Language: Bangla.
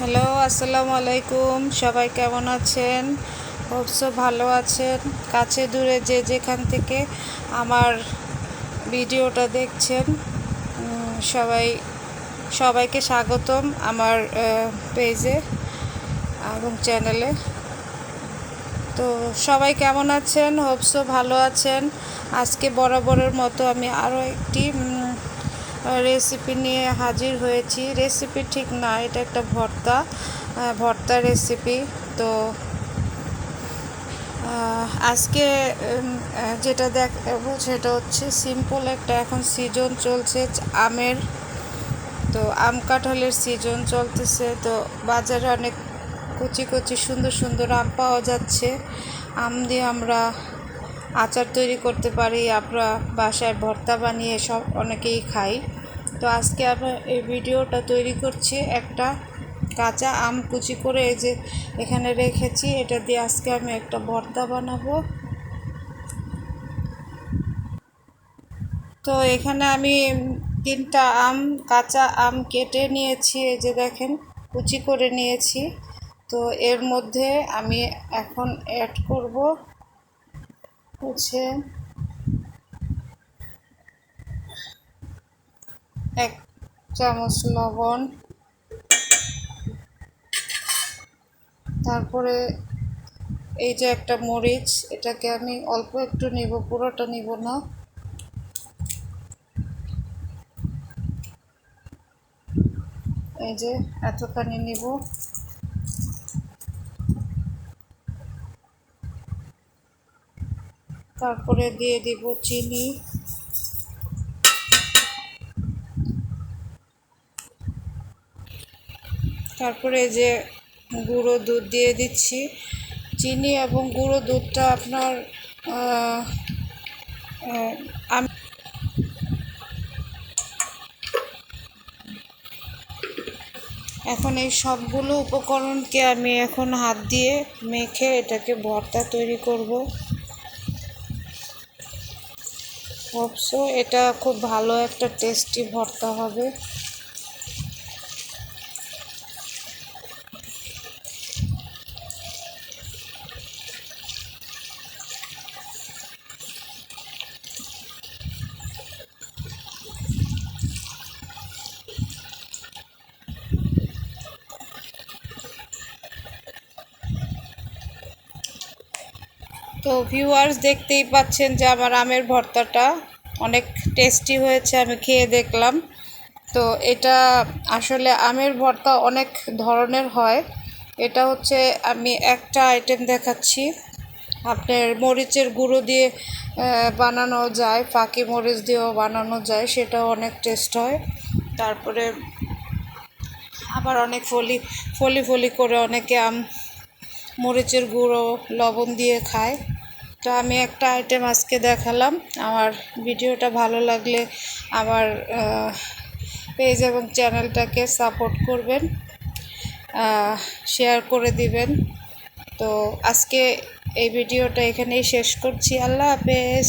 হ্যালো, আসসালামু আলাইকুম। সবাই কেমন আছেন? অবশ্য ভালো আছেন। কাছে দূরে যে যেখান থেকে আমার ভিডিওটা দেখছেন সবাই, সবাইকে স্বাগতম আমার পেজে এবং চ্যানেলে তো সবাই কেমন আছেন? হোপসো ভালো আছেন। আজকে বরাবরের মতো আমি আরও একটি রেসিপি নিয়ে হাজির হয়েছি। রেসিপি ঠিক না, এটা একটা ভর্তা ভর্তা রেসিপি তো আজকে যেটা দেখাবো সেটা হচ্ছে সিম্পল একটা এখন সিজন চলছে আমের। তো, আম কাঁঠালের সিজন চলতেছে, তো, বাজারে অনেক কচি কচি সুন্দর সুন্দর আম পাওয়া যাচ্ছে। আম দিয়ে আমরা আচার তৈরি করতে পারি, আমরা বাসায় ভর্তা বানিয়ে সব অনেকেই খাই। তো আজকে আমরা এই ভিডিওটা তৈরি করছি একটা কাঁচা আম কুচি করে এই যে এখানে রেখেছি, এটা দিয়ে আজকে আমি একটা ভর্তা বানাবো। তো এখানে আমি তিনটা আম, কাঁচা আম কেটে নিয়েছি, এই যে দেখেন, কুচি করে নিয়েছি। তো এর মধ্যে আমি এখন অ্যাড করব হচ্ছে এক চামচ লবণ, তারপরে এই যে একটা মরিচ, এটাকে আমি অল্প একটু নিব, পুরোটা নিব না। এই যে এতখানি নিব। তারপরে দিয়ে দিব চিনি। তারপরে যে গুঁড়ো দুধ দিয়ে দিচ্ছি। চিনি এবং গুঁড়ো দুধটা আপনার আমি এখন এই সবগুলো উপকরণকে আমি এখন হাত দিয়ে মেখে এটাকে ভর্তা তৈরি করব। হোপসো এটা খুব ভালো একটা টেস্টি ভর্তা হবে। তো ভিউয়ার্স দেখতেই পাচ্ছেন যে আমার আমের ভর্তাটা অনেক টেস্টি হয়েছে, আমি খেয়ে দেখলাম। তো এটা আসলে আমের ভর্তা অনেক ধরনের হয়। এটা হচ্ছে আমি একটা আইটেম দেখাচ্ছি। আপনার মরিচের গুঁড়ো দিয়ে বানানো যায়, ফাঁকি মরিচ দিয়েও বানানো যায়, সেটাও অনেক টেস্ট হয়। তারপরে আবার অনেক ফলি ফলি ফলি করে অনেকে আম, মরিচের গুঁড়ো, লবণ দিয়ে খায়। তো আমি একটা আইটেম আজকে দেখালাম। আমার ভিডিওটা ভালো লাগলে আমার পেজ এবং চ্যানেলটাকে সাপোর্ট করবেন শেয়ার করে দিবেন। তো আজকে এই ভিডিওটা এখানেই শেষ করছি। আল্লাহ হাফেজ।